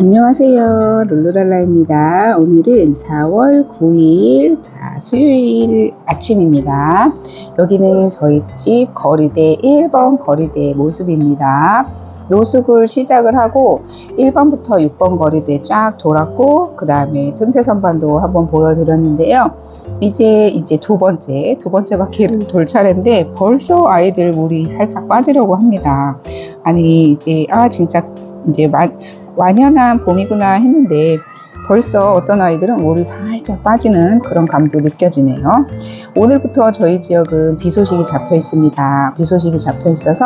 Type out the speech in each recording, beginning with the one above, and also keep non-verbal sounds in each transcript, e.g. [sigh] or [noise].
안녕하세요. 룰루랄라입니다. 오늘은 4월 9일 자, 수요일 아침입니다. 여기는 저희 집 거리대 1번 거리대 모습입니다. 노숙을 시작을 하고 1번부터 6번 거리대 쫙 돌았고 그 다음에 틈새 선반도 한번 보여드렸는데요. 이제 이제 두 번째 두 번째 바퀴를 돌 차례인데 벌써 아이들 물이 살짝 빠지려고 합니다. 아니 이제 아 진짜 이제 마, 완연한 봄이구나 했는데 벌써 어떤 아이들은 물이 살짝 빠지는 그런 감도 느껴지네요. 오늘부터 저희 지역은 비 소식이 잡혀 있습니다. 비 소식이 잡혀 있어서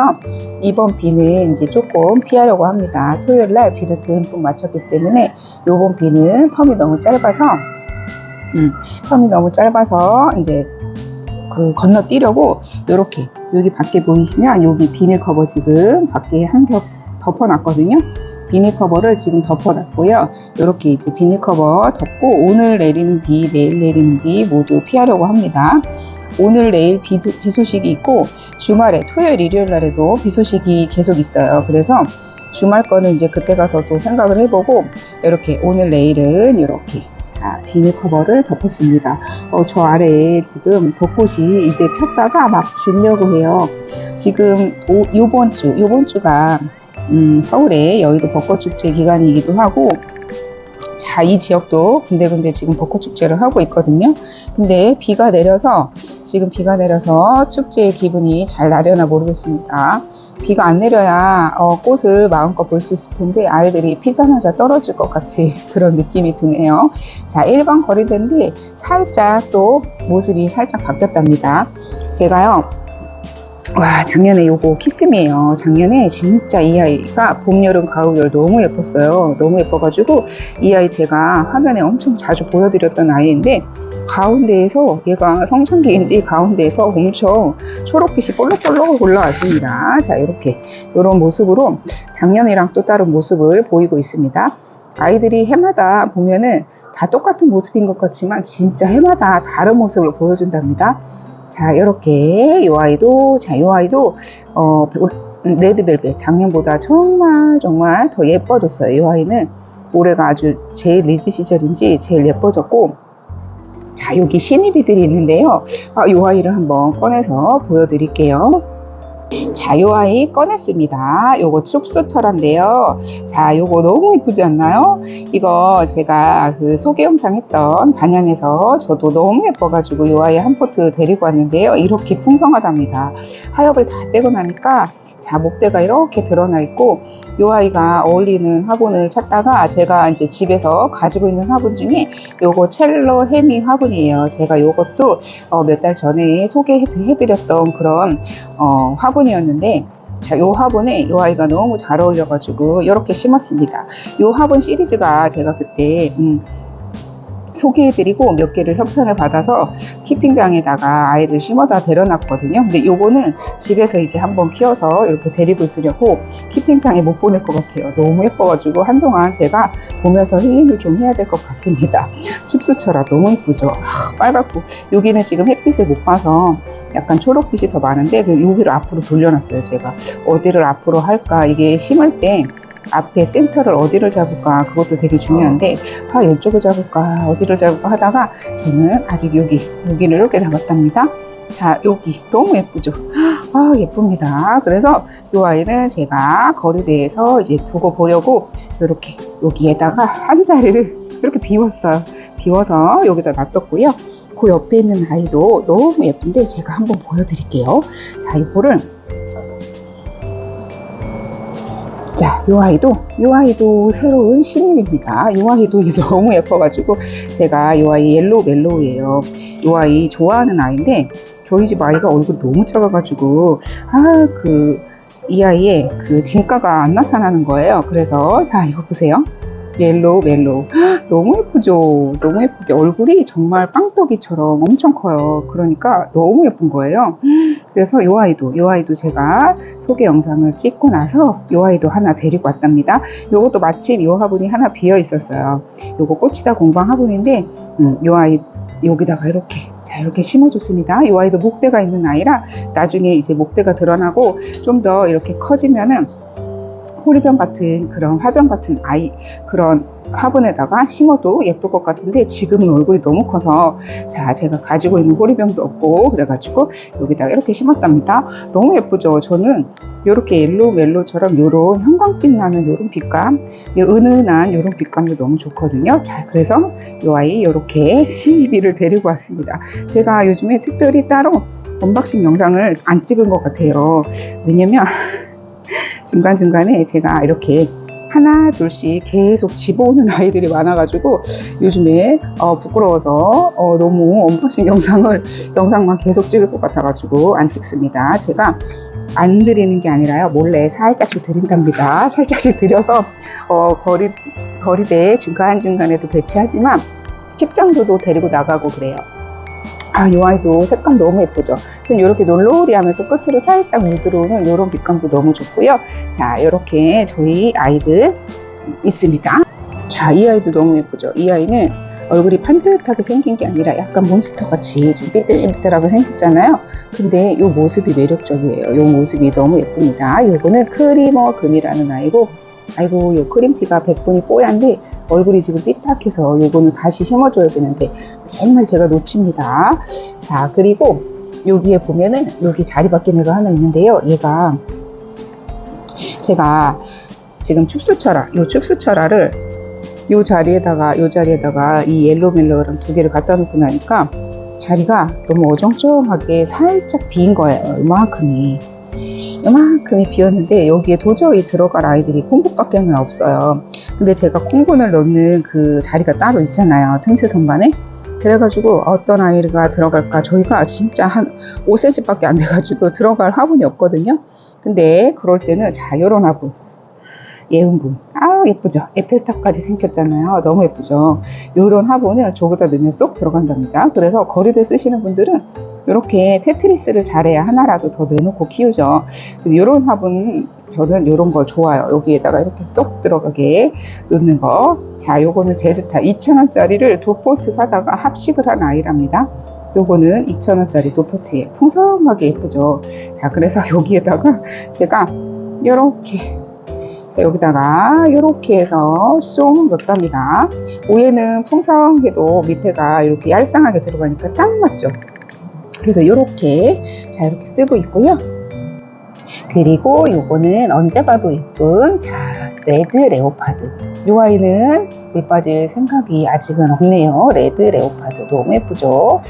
이번 비는 이제 조금 피하려고 합니다. 토요일 날 비를 듬뿍 맞췄기 때문에 이번 비는 텀이 너무 짧아서 음, 텀이 너무 짧아서 이제 그 건너뛰려고 이렇게 여기 밖에 보이시면 여기 비닐 커버 지금 밖에 한 겹 덮어놨거든요. 비닐 커버를 지금 덮어놨고요. 이렇게 이제 비닐 커버 덮고 오늘 내리는 비, 내일 내리는 비 모두 피하려고 합니다. 오늘 내일 비, 비 소식이 있고 주말에 토요일 일요일 날에도 비 소식이 계속 있어요. 그래서 주말 거는 이제 그때 가서 또 생각을 해보고 이렇게 오늘 내일은 이렇게 자 비닐 커버를 덮었습니다. 어, 저 아래에 지금 벚꽃이 이제 폈다가 막 지려고 해요. 지금 오, 요번 주 요번 주가 음, 서울의 여의도 벚꽃축제 기간이기도 하고 자, 이 지역도 군데군데 지금 벚꽃축제를 하고 있거든요. 근데 비가 내려서 지금 비가 내려서 축제의 기분이 잘 나려나 모르겠습니다. 비가 안 내려야 어, 꽃을 마음껏 볼 수 있을 텐데 아이들이 피자마자 떨어질 것 같은 [laughs] 그런 느낌이 드네요. 자, 1번 거리대인데 살짝 또 모습이 살짝 바뀌었답니다. 제가요, 와 작년에 요거 키스미예요. 작년에 진짜 이 아이가 봄 여름 가을 겨울 너무 예뻤어요. 너무 예뻐가지고 이 아이 제가 화면에 엄청 자주 보여드렸던 아이인데 가운데에서 얘가 성장기인지 가운데에서 엄청 초록빛이 볼록볼록 올라왔습니다. 자 이렇게. 이런 모습으로 작년이랑 또 다른 모습을 보이고 있습니다. 아이들이 해마다 보면은 다 똑같은 모습인 것 같지만 진짜 해마다 다른 모습을 보여준답니다 자, 이렇게 이 아이도 자, 이 아이도 어 레드벨벳 작년보다 정말 정말 더 예뻐졌어요. 이 아이는 올해가 아주 제일 리즈 시절인지 제일 예뻐졌고 자, 여기 신입이들이 있는데요. 아, 이 아이를 한번 꺼내서 보여드릴게요. 자, 요 아이 꺼냈습니다. 요거 춥수철인데요. 자, 요거 너무 이쁘지 않나요? 이거 제가 그 소개 영상 했던 반얀에서 저도 너무 예뻐가지고 요 아이 한 포트 데리고 왔는데요. 이렇게 풍성하답니다. 하엽을 다 떼고 나니까 자, 목대가 이렇게 드러나 있고, 이 아이가 어울리는 화분을 찾다가 제가 이제 집에서 가지고 있는 화분 중에 요거 첼로 해미 화분이에요. 제가 요것도 어, 몇 달 전에 소개해드렸던 그런 어, 화분이었는데, 자, 요 화분에 요 아이가 너무 잘 어울려가지고 이렇게 심었습니다. 요 화분 시리즈가 제가 그때 음, 소개해드리고 몇 개를 협찬을 받아서 키핑장에다가 아이를 심어다 데려놨거든요. 근데 요거는 집에서 이제 한번 키워서 이렇게 데리고 있으려고 키핑장에 못 보낼 것 같아요. 너무 예뻐가지고 한동안 제가 보면서 힐링을 좀 해야 될 것 같습니다. 칩스처라 너무 예쁘죠. 아, 빨갛고 여기는 지금 햇빛을 못 봐서 약간 초록빛이 더 많은데 그 여기를 앞으로 돌려놨어요. 제가 어디를 앞으로 할까 이게 심을 때 앞에 센터를 어디를 잡을까 그것도 되게 중요한데 아 이쪽을 잡을까 어디를 잡을까 하다가 저는 아직 여기 여기를 이렇게 잡았답니다. 자 여기. 너무 예쁘죠? 아 예쁩니다. 그래서 이 아이는 제가 거리대에서 이제 두고 보려고 이렇게 여기에다가 한 자리를 이렇게 비웠어요 비워서 여기다 놔뒀고요. 그 옆에 있는 아이도 너무 예쁜데 제가 한번 보여드릴게요. 자 이거를 자, 이 아이도, 이 아이도 새로운 신임입니다. 이 아이도 [laughs] 너무 예뻐가지고, 제가 이 아이 옐로우 멜로우예요. 이 아이 좋아하는 아이인데, 저희 집 아이가 얼굴 너무 작아가지고, 아, 그, 이 아이의 그 진가가 안 나타나는 거예요. 그래서, 자, 이거 보세요. 옐로우 멜로우. [gasps] 너무 예쁘죠? 너무 예쁘게. 얼굴이 정말 빵떡이처럼 엄청 커요. 그러니까 너무 예쁜 거예요. [gasps] 그래서 이 아이도, 이 아이도 제가 소개 영상을 찍고 나서 이 아이도 하나 데리고 왔답니다. 요것도 마침 이 화분이 하나 비어 있었어요. 요거 꽃이다 공방 화분인데, 음, 이 아이 여기다가 이렇게 자 이렇게 심어줬습니다. 이 아이도 목대가 있는 아이라 나중에 이제 목대가 드러나고 좀 더 이렇게 커지면은 호리병 같은 그런 화병 같은 아이 그런 화분에다가 심어도 예쁠 것 같은데 지금은 얼굴이 너무 커서 자 제가 가지고 있는 호리병도 없고 그래가지고 여기다가 이렇게 심었답니다. 너무 예쁘죠? 저는 이렇게 옐로우 멜로처럼 이런 형광빛 나는 이런 빛감, 이 은은한 이런 빛감도 너무 좋거든요. 자 그래서 이 아이 이렇게 신이비를 데리고 왔습니다. 제가 요즘에 특별히 따로 언박싱 영상을 안 찍은 것 같아요. 왜냐면 중간중간에 제가 이렇게 하나 둘씩 계속 집어오는 [laughs] 아이들이 많아가지고 요즘에 어, 부끄러워서 어, 너무 언박싱 영상을 영상만 계속 찍을 것 같아가지고 안 찍습니다. 제가 안 드리는 게 아니라요 몰래 살짝씩 드린답니다. [laughs] 살짝씩 드려서 어, 거리 거리대 중간 중간에도 배치하지만 캡장도도 데리고 나가고 그래요. 아, 이 아이도 색감 너무 예쁘죠? 좀 이렇게 놀러리 하면서 끝으로 살짝 물들어오는 이런 빛감도 너무 좋고요. 자, 이렇게 저희 아이들 있습니다. 자, 이 아이도 너무 예쁘죠? 이 아이는 얼굴이 반듯하게 생긴 게 아니라 약간 몬스터 같이 좀 삐뚤삐뚤하게 생겼잖아요. 근데 이 모습이 매력적이에요. 이 모습이 너무 예쁩니다. 요거는 크리머 금이라는 아이고, 아이고, 요 크림티가 100분이 뽀얀데 얼굴이 지금 삐딱해서 요거는 다시 심어줘야 되는데 맨날 제가 놓칩니다. 자, 그리고 여기에 보면은 여기 자리 바뀐 애가 하나 있는데요. 얘가 제가 지금 춥수철화, 요 춥수철화를 요 자리에다가 요 자리에다가 이 옐로멜로랑 두 개를 갖다 놓고 나니까 자리가 너무 어정쩡하게 살짝 빈 거예요. 이만큼이. 이만큼이 비었는데 여기에 도저히 들어갈 아이들이 콩국밖에는 없어요. 근데 제가 콩분을 넣는 그 자리가 따로 있잖아요. 틈새 선반에. 그래가지고 어떤 아이가 들어갈까 저희가 진짜 한 5cm 밖에 안 돼가지고 들어갈 화분이 없거든요. 근데 그럴 때는 자 요런 화분 예은분. 아 예쁘죠? 에펠탑까지 생겼잖아요. 너무 예쁘죠? 요런 화분을 저기다 넣으면 쏙 들어간답니다. 그래서 거리대 쓰시는 분들은 이렇게 테트리스를 잘해야 하나라도 더 넣어놓고 키우죠. 요런 화분 저는 요런 걸 좋아요. 여기에다가 이렇게 쏙 들어가게 놓는 거자 요거는 제스타 2,000원짜리를 두 포트 사다가 합식을 한 아이랍니다. 요거는 2,000원짜리 도포트에 풍성하게 예쁘죠? 자 그래서 [laughs] 여기에다가 제가 요렇게 자, 여기다가 이렇게 해서 쏙 넣답니다. 위에는 풍성해도 밑에가 이렇게 얄쌍하게 들어가니까 딱 맞죠? 그래서 이렇게 자 이렇게 쓰고 있고요. 그리고 요거는 언제 봐도 예쁜 자 레드 레오파드 요 아이는 물 빠질 생각이 아직은 없네요. 레드 레오파드 너무 예쁘죠?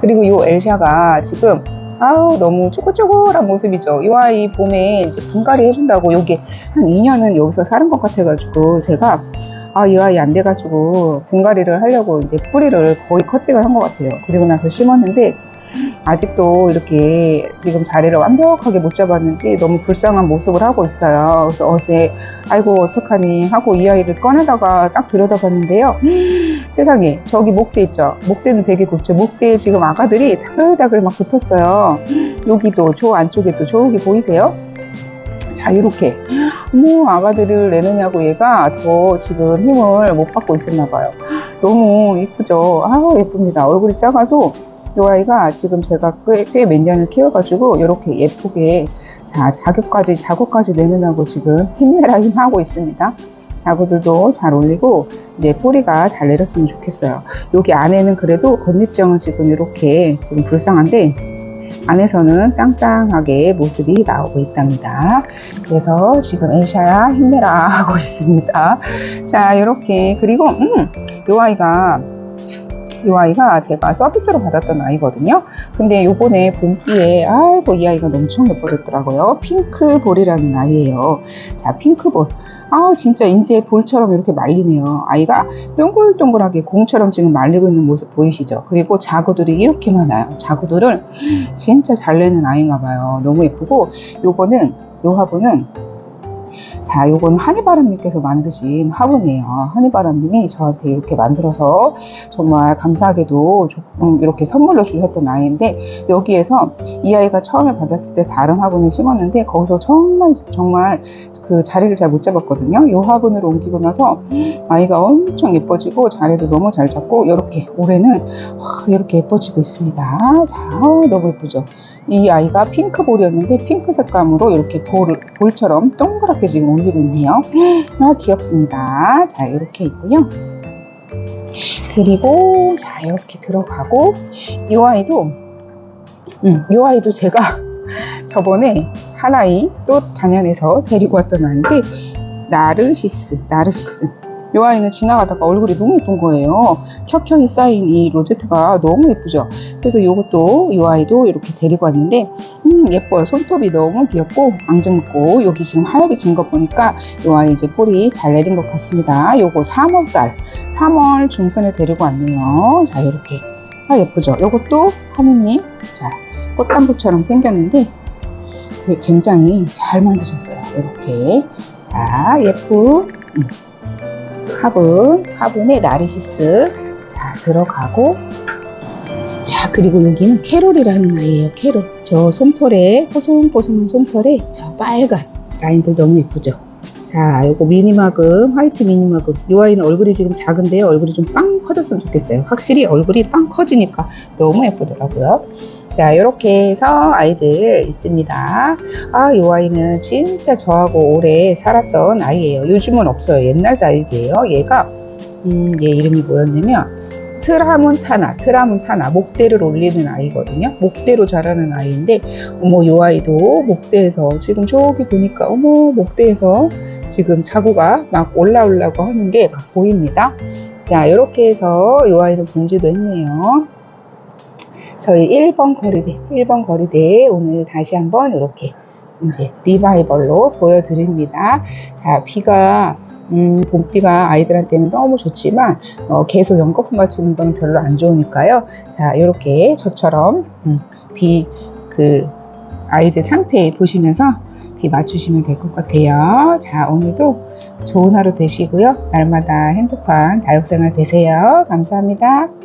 그리고 요 엘샤가 지금 아우 너무 쪼글쪼글한 모습이죠. 이 아이 봄에 이제 분갈이 해준다고 여기 한 2년은 여기서 사는 것 같아가지고 제가 아 이 아이 안 돼가지고 분갈이를 하려고 이제 뿌리를 거의 커팅을 한 것 같아요. 그리고 나서 심었는데 아직도 이렇게 지금 자리를 완벽하게 못 잡았는지 너무 불쌍한 모습을 하고 있어요. 그래서 어제 아이고 어떡하니 하고 이 아이를 꺼내다가 딱 들여다봤는데요. 세상에 저기 목대 있죠. 목대는 되게 곱죠. 목대에 지금 아가들이 다글다글 막 붙었어요. 여기도 저 안쪽에도 저기 보이세요? 자 이렇게 어머 아가들을 내느냐고 얘가 더 지금 힘을 못 받고 있었나 봐요. 너무 이쁘죠. 아 예쁩니다. 얼굴이 작아도 이 아이가 지금 제가 꽤 몇 년을 키워가지고 이렇게 예쁘게 자 자극까지 자구까지 내느냐고 지금 힘내라 힘하고 있습니다. 자구들도 잘 올리고 이제 뿌리가 잘 내렸으면 좋겠어요. 여기 안에는 그래도 겉잎정은 지금 이렇게 지금 불쌍한데 안에서는 짱짱하게 모습이 나오고 있답니다. 그래서 지금 엘샤야 힘내라 하고 있습니다. 자 이렇게 그리고 음, 이 아이가 이 아이가 제가 서비스로 받았던 아이거든요. 근데 요번에 봄비에 아이고 이 아이가 엄청 예뻐졌더라고요. 핑크볼이라는 아이예요. 자 핑크볼. 아 진짜 이제 볼처럼 이렇게 말리네요. 아이가 동글동글하게 공처럼 지금 말리고 있는 모습 보이시죠? 그리고 자구들이 이렇게 많아요. 자구들을 진짜 잘 내는 아이인가 봐요. 너무 예쁘고 요거는 요 화분은 자, 요거는 한이바람님께서 만드신 화분이에요. 한이바람님이 저한테 이렇게 만들어서 정말 감사하게도 조- 음, 이렇게 선물로 주셨던 아이인데 여기에서 이 아이가 처음에 받았을 때 다른 화분을 심었는데 거기서 정말 정말 그 자리를 잘 못 잡았거든요. 이 화분으로 옮기고 나서 아이가 엄청 예뻐지고 자리도 너무 잘 잡고 이렇게 올해는 이렇게 예뻐지고 있습니다. 자, 어, 너무 예쁘죠? 이 아이가 핑크볼이었는데 핑크 색감으로 이렇게 볼, 볼처럼 동그랗게 지금 올리고 있네요. [gasps] 아, 귀엽습니다. 자, 이렇게 있고요. 그리고 자, 이렇게 들어가고 이 아이도 음, 이 아이도 제가 [laughs] 저번에 한 아이 또 반연에서 데리고 왔던 아이인데 나르시스, 나르시스. 이 아이는 지나가다가 얼굴이 너무 예쁜 거예요. 켜켜이 쌓인 이 로제트가 너무 예쁘죠. 그래서 이것도 이 아이도 이렇게 데리고 왔는데 음 예뻐요. 손톱이 너무 귀엽고 앙증맞고 여기 지금 하얗게 진 거 보니까 이 아이 이제 뿌리 잘 내린 것 같습니다. 요거 3월달 3월 중순에 데리고 왔네요. 자 이렇게 아 예쁘죠. 요것도 하느님 자 꽃단부처럼 생겼는데 굉장히 잘 만드셨어요. 이렇게 자 예쁜 음, 화분 화분에 나르시스. 자 들어가고. 야 그리고 여기는 캐롤이라는 아이예요 캐롤. 저 솜털에 뽀송뽀송한 솜털에 저 빨간 라인들 너무 예쁘죠? 자 요거 미니마금 화이트 미니마금. 이 아이는 얼굴이 지금 작은데요 얼굴이 좀 빵 커졌으면 좋겠어요. 확실히 얼굴이 빵 커지니까 너무 예쁘더라고요 자 이렇게 해서 아이들 있습니다 아이 아이는 진짜 저하고 오래 살았던 아이예요 요즘은 없어요 옛날 아이예요 얘가 음, 얘 이름이 뭐였냐면 트라문타나, 트라문타나, 목대를 올리는 아이거든요. 목대로 자라는 아이인데, 어머, 요 아이도 목대에서, 지금 저기 보니까, 어머, 목대에서 지금 자구가 막 올라오려고 하는 게 막 보입니다. 자, 이렇게 해서 요 아이도 분지도 했네요. 저희 1번 거리대, 1번 거리대 오늘 다시 한번 이렇게 이제 리바이벌로 보여드립니다. 자, 비가 음, 봄비가 아이들한테는 너무 좋지만 어, 계속 연거푸 맞추는 건 별로 안 좋으니까요. 자, 이렇게 저처럼 음, 비그 아이들 상태 보시면서 비 맞추시면 될 것 같아요. 자, 오늘도 좋은 하루 되시고요. 날마다 행복한 다육생활 되세요. 감사합니다.